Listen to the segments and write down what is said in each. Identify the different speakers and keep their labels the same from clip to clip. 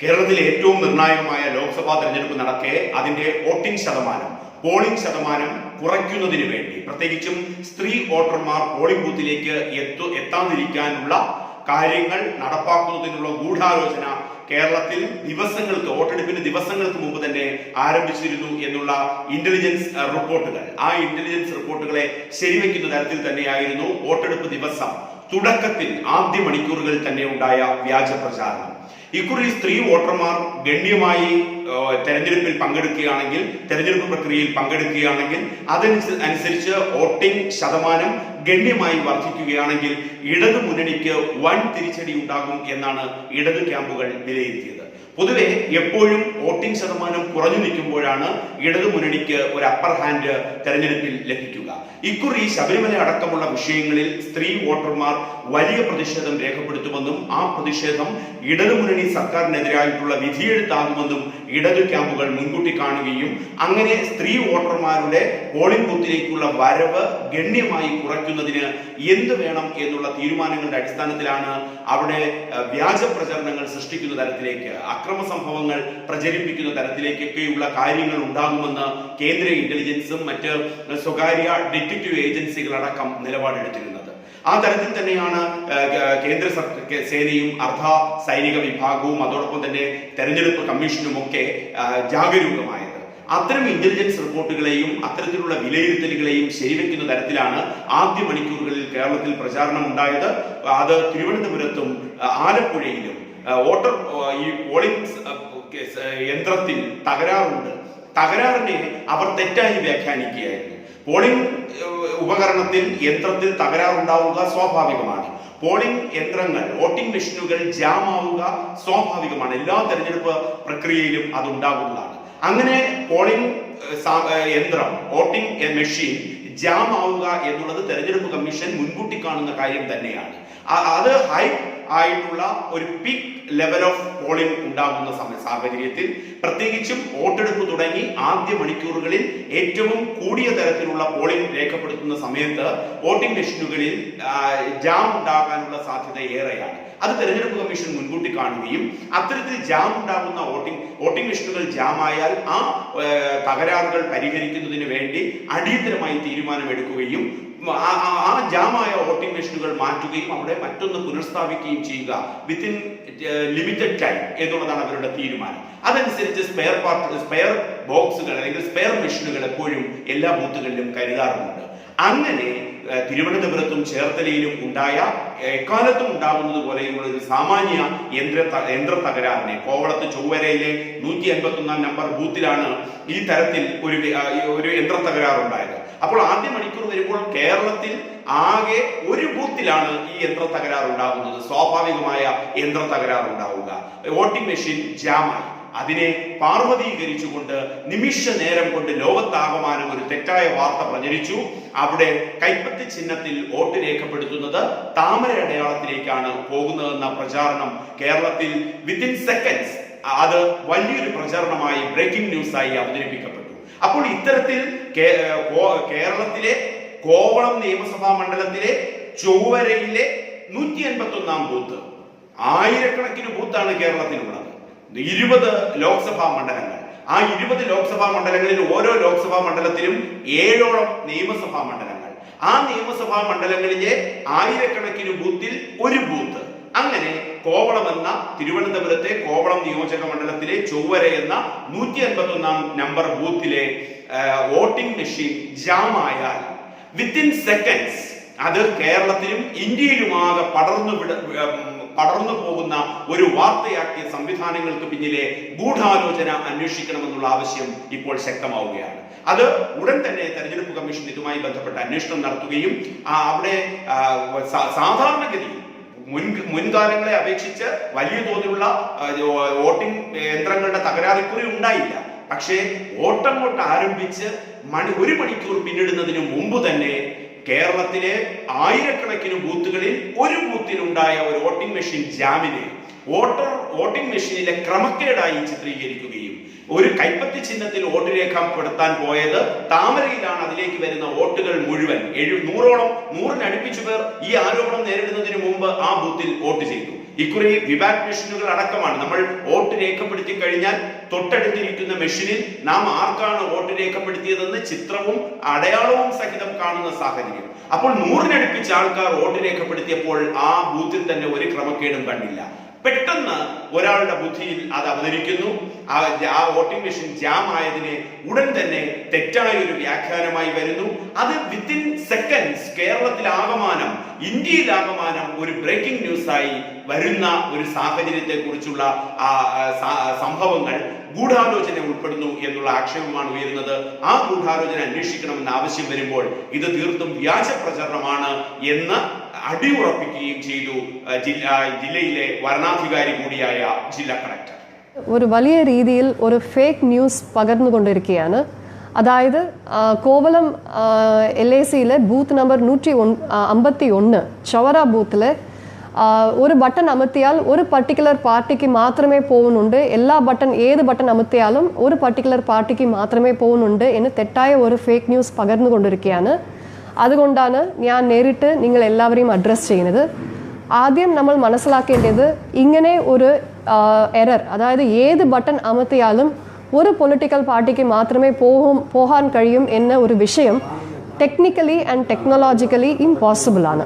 Speaker 1: കേരളത്തിലെ ഏറ്റവും നിർണായകമായ ലോക്സഭാ തെരഞ്ഞെടുപ്പ് നടക്കെ അതിന്റെ വോട്ടിംഗ് ശതമാനം. പോളിംഗ് ശതമാനം കുറയ്ക്കുന്നതിന് വേണ്ടി. പ്രത്യേകിച്ചും സ്ത്രീ വോട്ടർമാർ പോളിംഗ് ബൂത്തിലേക്ക് എത്തു എത്താതിരിക്കാനുള്ള കാര്യങ്ങൾ നടപ്പാക്കുന്നതിനുള്ള ഗൂഢാലോചന കേരളത്തിൽ ദിവസങ്ങൾക്ക് വോട്ടെടുപ്പിന് ദിവസങ്ങൾക്ക് മുമ്പ് തന്നെ ആരംഭിച്ചിരുന്നു എന്നുള്ള ഇന്റലിജൻസ് റിപ്പോർട്ടുകൾ. ആ ഇന്റലിജൻസ് റിപ്പോർട്ടുകളെ ശരിവെക്കുന്ന തരത്തിൽ തന്നെയായിരുന്നു വോട്ടെടുപ്പ് ദിവസം. തുടക്കത്തിൽ ആദ്യ മണിക്കൂറുകളിൽ തന്നെ ഉണ്ടായ വ്യാജ പ്രചാരണം. ഇക്കുറി സ്ത്രീ വോട്ടർമാർ ഗണ്യമായി തെരഞ്ഞെടുപ്പിൽ പങ്കെടുക്കുകയാണെങ്കിൽ തെരഞ്ഞെടുപ്പ് പ്രക്രിയയിൽ പങ്കെടുക്കുകയാണെങ്കിൽ അതനുസ- അനുസരിച്ച് വോട്ടിംഗ് ശതമാനം ഗണ്യമായി വർദ്ധിക്കുകയാണെങ്കിൽ ഇടതു മുന്നണിക്ക് വൻ തിരിച്ചടി ഉണ്ടാകും എന്നാണ് ഇടതു ക്യാമ്പുകൾ വിലയിരുത്തിയത്. പൊതുവെ എപ്പോഴും വോട്ടിംഗ് ശതമാനം കുറഞ്ഞു നിൽക്കുമ്പോഴാണ് ഇടതു മുന്നണിക്ക് ഒരു അപ്പർ ഹാൻഡ് തെരഞ്ഞെടുപ്പിൽ ലഭിക്കുക. ഇക്കുറി ശബരിമല അടക്കമുള്ള വിഷയങ്ങളിൽ സ്ത്രീ വോട്ടർമാർ വലിയ പ്രതിഷേധം രേഖപ്പെടുത്തുമെന്നും ആ പ്രതിഷേധം ഇടതു മുന്നണി സർക്കാരിനെതിരായിട്ടുള്ള വിധിയെഴുത്താകുമെന്നും ഇടതു ക്യാമ്പുകൾ മുൻകൂട്ടി കാണുകയും അങ്ങനെ സ്ത്രീ വോട്ടർമാരുടെ പോളിംഗ് ബൂത്തിലേക്കുള്ള വരവ് ഗണ്യമായി കുറയ്ക്കുന്നതിന് എന്ത് വേണം എന്നുള്ള തീരുമാനങ്ങളുടെ അടിസ്ഥാനത്തിലാണ് അവിടെ വ്യാജ പ്രചരണങ്ങൾ സൃഷ്ടിക്കുന്ന തരത്തിലേക്ക് അക്രമ സംഭവങ്ങൾ പ്രചരിപ്പിക്കുന്ന തരത്തിലേക്കൊക്കെയുള്ള കാര്യങ്ങൾ ഉണ്ടാകുമെന്ന് കേന്ദ്ര ഇന്റലിജൻസും മറ്റ് സ്വകാര്യ ഡിറ്റക്റ്റീവ് ഏജൻസികളടക്കം നിലപാടെടുത്തിരുന്നത്. ആ തരത്തിൽ തന്നെയാണ് കേന്ദ്ര സേനയും അർദ്ധ സൈനിക വിഭാഗവും അതോടൊപ്പം തന്നെ തെരഞ്ഞെടുപ്പ് കമ്മീഷനും ഒക്കെ ആഹ്, ജാഗരൂകമായത്. അത്തരം ഇന്റലിജൻസ് റിപ്പോർട്ടുകളെയും അത്തരത്തിലുള്ള വിലയിരുത്തലുകളെയും ശരിവെക്കുന്ന തരത്തിലാണ് ആദ്യ മണിക്കൂറുകളിൽ കേരളത്തിൽ പ്രചാരണം ഉണ്ടായത്. അത് തിരുവനന്തപുരത്തും ആലപ്പുഴയിലും വോട്ടർ ഈ പോളിംഗ് യന്ത്രത്തിൽ തകരാറുണ്ട്. തകരാറിനെ അവർ തെറ്റായി വ്യാഖ്യാനിക്കുകയായിരുന്നു. പോളിംഗ് ഉപകരണത്തിൽ യന്ത്രത്തിൽ തകരാറുണ്ടാവുക സ്വാഭാവികമാണ്. പോളിംഗ് യന്ത്രങ്ങൾ വോട്ടിംഗ് മെഷീനുകൾ ജാം ആവുക സ്വാഭാവികമാണ്. എല്ലാ തെരഞ്ഞെടുപ്പ് പ്രക്രിയയിലും അത് ഉണ്ടാകുന്നതാണ് അങ്ങനെ പോളിംഗ് യന്ത്രം വോട്ടിംഗ് മെഷീൻ ജാം ആവുക എന്നുള്ളത് തെരഞ്ഞെടുപ്പ് കമ്മീഷൻ മുൻകൂട്ടി കാണുന്ന കാര്യം തന്നെയാണ്. അത് ഹൈ ആയിട്ടുള്ള ഒരു പീക്ക് ലെവൽ ഓഫ് പോളിംഗ് ഉണ്ടാകുന്ന സമയ സാഹചര്യത്തിൽ പ്രത്യേകിച്ചും വോട്ടെടുപ്പ് തുടങ്ങി ആദ്യ മണിക്കൂറുകളിൽ ഏറ്റവും കൂടിയ തരത്തിലുള്ള പോളിംഗ് രേഖപ്പെടുത്തുന്ന സമയത്ത് വോട്ടിംഗ് മെഷീനുകളിൽ ജാം ഉണ്ടാകാനുള്ള സാധ്യത ഏറെയാണ്. അത് തെരഞ്ഞെടുപ്പ് കമ്മീഷൻ മുൻകൂട്ടി കാണുകയും അത്തരത്തിൽ ജാം ഉണ്ടാകുന്ന വോട്ടിംഗ് വോട്ടിംഗ് മെഷീനുകൾ ജാം ആയാൽ ആ തകരാറുകൾ പരിഹരിക്കുന്നതിന് വേണ്ടി അടിയന്തരമായി തീരുമാനമെടുക്കുകയും ആ- ജാമായ വോട്ടിംഗ് മെഷീനുകൾ മാറ്റുകയും അവിടെ മറ്റൊന്ന് പുനഃസ്ഥാപിക്കുകയും ചെയ്യുക വിത്തിൻ ലിമിറ്റഡ് ടൈം എന്നുള്ളതാണ് അവരുടെ തീരുമാനം. അതനുസരിച്ച് സ്പെയർ പാർട്ട് സ്പെയർ ബോക്സുകൾ അല്ലെങ്കിൽ സ്പെയർ മെഷീനുകൾ എപ്പോഴും എല്ലാ ബൂത്തുകളിലും കരുതാറുണ്ട് അങ്ങനെ തിരുവനന്തപുരത്തും ചേർത്തലയിലും ഉണ്ടായ എക്കാലത്തും ഉണ്ടാകുന്നത് പോലെയുള്ള ഒരു സാമാന്യ യന്ത്ര യന്ത്ര തകരാറിനെ കോവളത്ത് ചൊവ്വരയിലെ നൂറ്റി എൺപത്തൊന്നാം നമ്പർ ബൂത്തിലാണ് ഈ തരത്തിൽ ഒരു ഒരു യന്ത്ര തകരാറുണ്ടായത് അപ്പോൾ ആദ്യ മണിക്കൂർ വരുമ്പോൾ കേരളത്തിൽ ആകെ ഒരു ബൂത്തിലാണ് ഈ യന്ത്ര തകരാർ ഉണ്ടാകുന്നത്. സ്വാഭാവികമായ യന്ത്ര തകരാർ ഉണ്ടാവുക. വോട്ടിംഗ് മെഷീൻ ജാമായി. അതിനെ പാർവതീകരിച്ചുകൊണ്ട് നിമിഷ നേരം കൊണ്ട് ലോകത്താകമാനം ഒരു തെറ്റായ വാർത്ത പ്രചരിച്ചു. അവിടെ കൈപ്പത്തി ചിഹ്നത്തിൽ വോട്ട് രേഖപ്പെടുത്തുന്നത് താമര അടയാളത്തിലേക്കാണ് പോകുന്നതെന്ന പ്രചാരണം കേരളത്തിൽ വിത്തിൻ സെക്കൻഡ്സ് അത് വലിയൊരു പ്രചാരണമായി ബ്രേക്കിംഗ് ന്യൂസായി അവതരിപ്പിക്കപ്പെട്ടു. അപ്പോൾ ഇത്തരത്തിൽ കേരളത്തിലെ കോവളം നിയമസഭാ മണ്ഡലത്തിലെ ചൊവ്വരയിലെ നൂറ്റി എൺപത്തി ഒന്നാം ബൂത്ത് ആയിരക്കണക്കിന് ബൂത്താണ് കേരളത്തിലുള്ളത്. ഇരുപത് ലോക്സഭാ മണ്ഡലങ്ങൾ. ആ ഇരുപത് ലോക്സഭാ മണ്ഡലങ്ങളിൽ ഓരോ ലോക്സഭാ മണ്ഡലത്തിലും ഏഴോളം നിയമസഭാ മണ്ഡലങ്ങൾ. ആ നിയമസഭാ മണ്ഡലങ്ങളിലെ ആയിരക്കണക്കിന് ബൂത്തിൽ ഒരു ബൂത്ത്. അങ്ങനെ കോവളം എന്ന തിരുവനന്തപുരത്തെ കോവളം നിയോജക മണ്ഡലത്തിലെ ചൊവ്വര എന്ന നൂറ്റി അൻപത്തി ഒന്നാം നമ്പർ ബൂത്തിലെ വോട്ടിംഗ് മെഷീൻ ജാം ആയാൽ വിത്തിൻ സെക്കൻഡ്സ് അത് കേരളത്തിലും ഇന്ത്യയിലുമാകെ പടർന്നു പടർന്നു പോകുന്ന ഒരു വാർത്തയാക്കിയ സംവിധാനങ്ങൾക്ക് പിന്നിലെ ഗൂഢാലോചന അന്വേഷിക്കണമെന്നുള്ള ആവശ്യം ഇപ്പോൾ ശക്തമാവുകയാണ്. അത് ഉടൻ തന്നെ തെരഞ്ഞെടുപ്പ് കമ്മീഷൻ ഇതുമായി ബന്ധപ്പെട്ട അന്വേഷണം നടത്തുകയും അവിടെ സാധാരണഗതി സാധാരണഗതിയിൽ മുൻ മുൻകാലങ്ങളെ അപേക്ഷിച്ച് വലിയ തോതിലുള്ള വോട്ടിംഗ് യന്ത്രങ്ങളുടെ തകരാറ് ഇക്കുറി ഉണ്ടായില്ല. പക്ഷേ വോട്ടങ്ങോട്ട് ആരംഭിച്ച് മണി ഒരു മണിക്കൂർ പിന്നിടുന്നതിന് മുമ്പ് തന്നെ കേരളത്തിലെ ആയിരക്കണക്കിന് ബൂത്തുകളിൽ ഒരു ബൂത്തിലുണ്ടായ ഒരു വോട്ടിംഗ് മെഷീൻ ജാമിന് വോട്ടർ വോട്ടിംഗ് മെഷീനിലെ ക്രമക്കേടായി ചിത്രീകരിക്കുകയും ഒരു കൈപ്പത്തി ചിഹ്നത്തിൽ വോട്ട് രേഖപ്പെടുത്താൻ പോയത് താമരയിലാണ് അതിലേക്ക് വരുന്ന വോട്ടുകൾ മുഴുവൻ. എഴു നൂറോളം നൂറിനടുപ്പിച്ചു പേർ ഈ ആരോപണം നേരിടുന്നതിന് മുമ്പ് ആ ബൂത്തിൽ വോട്ട് ചെയ്തു. ഇക്കുറി വിവാറ്റ് മെഷീനുകൾ അടക്കമാണ്. നമ്മൾ വോട്ട് രേഖപ്പെടുത്തി കഴിഞ്ഞാൽ തൊട്ടടുത്തിരിക്കുന്ന മെഷീനിൽ നാം ആർക്കാണ് വോട്ട് രേഖപ്പെടുത്തിയതെന്ന് ചിത്രവും അടയാളവും സഹിതം കാണുന്ന സാഹചര്യം. അപ്പോൾ നൂറിനടുപ്പിച്ച ആൾക്കാർ വോട്ട് രേഖപ്പെടുത്തിയപ്പോൾ ആ ബൂത്തിൽ തന്നെ ഒരു ക്രമക്കേടും കണ്ടില്ല. പെട്ടെന്ന് ഒരാളുടെ ബുദ്ധിയിൽ അത് അവതരിക്കുന്നു. ആ വോട്ടിംഗ് മെഷീൻ ജാം ആയതിനെ ഉടൻ തന്നെ തെറ്റായ ഒരു വ്യാഖ്യാനമായി വരുന്നു. അത് വിത്തിൻ സെക്കൻഡ്സ് കേരളത്തിലാകമാനം ഇന്ത്യയിലാകമാനം ഒരു ബ്രേക്കിംഗ് ന്യൂസായി വരുന്ന ഒരു സാഹചര്യത്തെ കുറിച്ചുള്ള സംഭവങ്ങൾ ഗൂഢാലോചന ഉൾപ്പെടുന്നു എന്നുള്ള ആക്ഷേപമാണ് ഉയരുന്നത്. ആ ഗൂഢാലോചന അന്വേഷിക്കണമെന്ന ആവശ്യം വരുമ്പോൾ ഇത് തീർത്തും വ്യാജ പ്രചരണമാണ് എന്ന് അടിയുറപ്പിക്കുകയും ചെയ്തു ജില്ല ജില്ലയിലെ വരണാധികാരി കൂടിയായ ജില്ലാ കളക്ടർ.
Speaker 2: ഒരു വലിയ രീതിയിൽ ഒരു ഫേക്ക് ന്യൂസ് പകർന്നുകൊണ്ടിരിക്കുകയാണ്. അതായത് കോവളം എൽ എ സിയിലെ ബൂത്ത് നമ്പർ നൂറ്റി അമ്പത്തി ഒന്ന് ചവറ ബൂത്തിൽ ഒരു ബട്ടൺ അമർത്തിയാൽ ഒരു പർട്ടിക്കുലർ പാർട്ടിക്ക് മാത്രമേ പോകുന്നുണ്ട് എല്ലാ ബട്ടൺ ഏത് ബട്ടൺ അമർത്തിയാലും ഒരു പർട്ടിക്കുലർ പാർട്ടിക്ക് മാത്രമേ പോകുന്നുണ്ട് എന്ന് തെറ്റായ ഒരു ഫേക്ക് ന്യൂസ് പകർന്നുകൊണ്ടിരിക്കുകയാണ് അതുകൊണ്ടാണ് ഞാൻ നേരിട്ട് നിങ്ങൾ എല്ലാവരെയും അഡ്രസ്സ് ചെയ്യുന്നത്. ആദ്യം നമ്മൾ മനസ്സിലാക്കേണ്ടത് ഇങ്ങനെ ഒരു എറർ അതായത് ഏത് ബട്ടൺ അമർത്തിയാലും ഒരു പൊളിറ്റിക്കൽ പാർട്ടിക്ക് മാത്രമേ പോകും പോകാൻ കഴിയും എന്ന ഒരു വിഷയം ടെക്നിക്കലി ആൻഡ് ടെക്നോളജിക്കലി ഇമ്പോസിബിൾ ആണ്.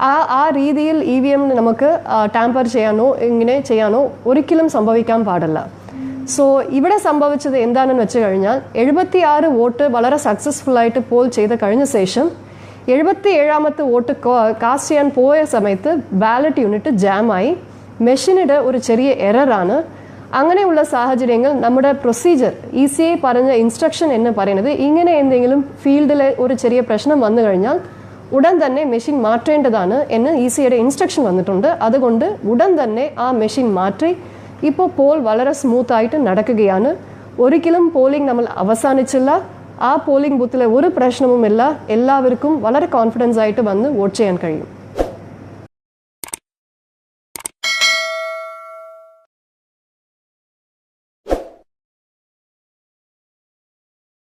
Speaker 2: ആ ആ രീതിയിൽ ഇ വി എം നമുക്ക് ടാമ്പർ ചെയ്യാനോ ഇങ്ങനെ ചെയ്യാനോ ഒരിക്കലും സംഭവിക്കാൻ പാടില്ല. സോ ഇവിടെ സംഭവിച്ചത് എന്താണെന്ന് വെച്ച് കഴിഞ്ഞാൽ എഴുപത്തി ആറ് വോട്ട് വളരെ സക്സസ്ഫുൾ ആയിട്ട് പോൾ ചെയ്ത് കഴിഞ്ഞ ശേഷം എഴുപത്തി ഏഴാമത്തെ വോട്ട് കാസ്റ്റ് ചെയ്യാൻ പോയ സമയത്ത് ബാലറ്റ് യൂണിറ്റ് ജാമായി മെഷീനിടെ ഒരു ചെറിയ എററാണ് അങ്ങനെയുള്ള സാഹചര്യങ്ങൾ നമ്മുടെ പ്രൊസീജിയർ ഇ സി ഐ പറഞ്ഞ ഇൻസ്ട്രക്ഷൻ എന്ന് പറയുന്നത് ഇങ്ങനെ എന്തെങ്കിലും ഫീൽഡിലെ ഒരു ചെറിയ പ്രശ്നം വന്നു കഴിഞ്ഞാൽ ഉടൻ തന്നെ മെഷീൻ മാറ്റേണ്ടതാണ് എന്ന് ഇ സിയുടെ ഇൻസ്ട്രക്ഷൻ വന്നിട്ടുണ്ട്. അതുകൊണ്ട് ഉടൻ തന്നെ ആ മെഷീൻ മാറ്റി. ഇപ്പോൾ പോൾ വളരെ സ്മൂത്ത് ആയിട്ട് നടക്കുകയാണ്. ഒരിക്കലും പോളിംഗ് നമ്മൾ അവസാനിച്ചില്ല. ആ പോളിംഗ് ബൂത്തിലെ ഒരു പ്രശ്നവുമില്ല. എല്ലാവർക്കും വളരെ കോൺഫിഡൻസ് ആയിട്ട് വന്ന് വോട്ട് ചെയ്യാൻ കഴിയും.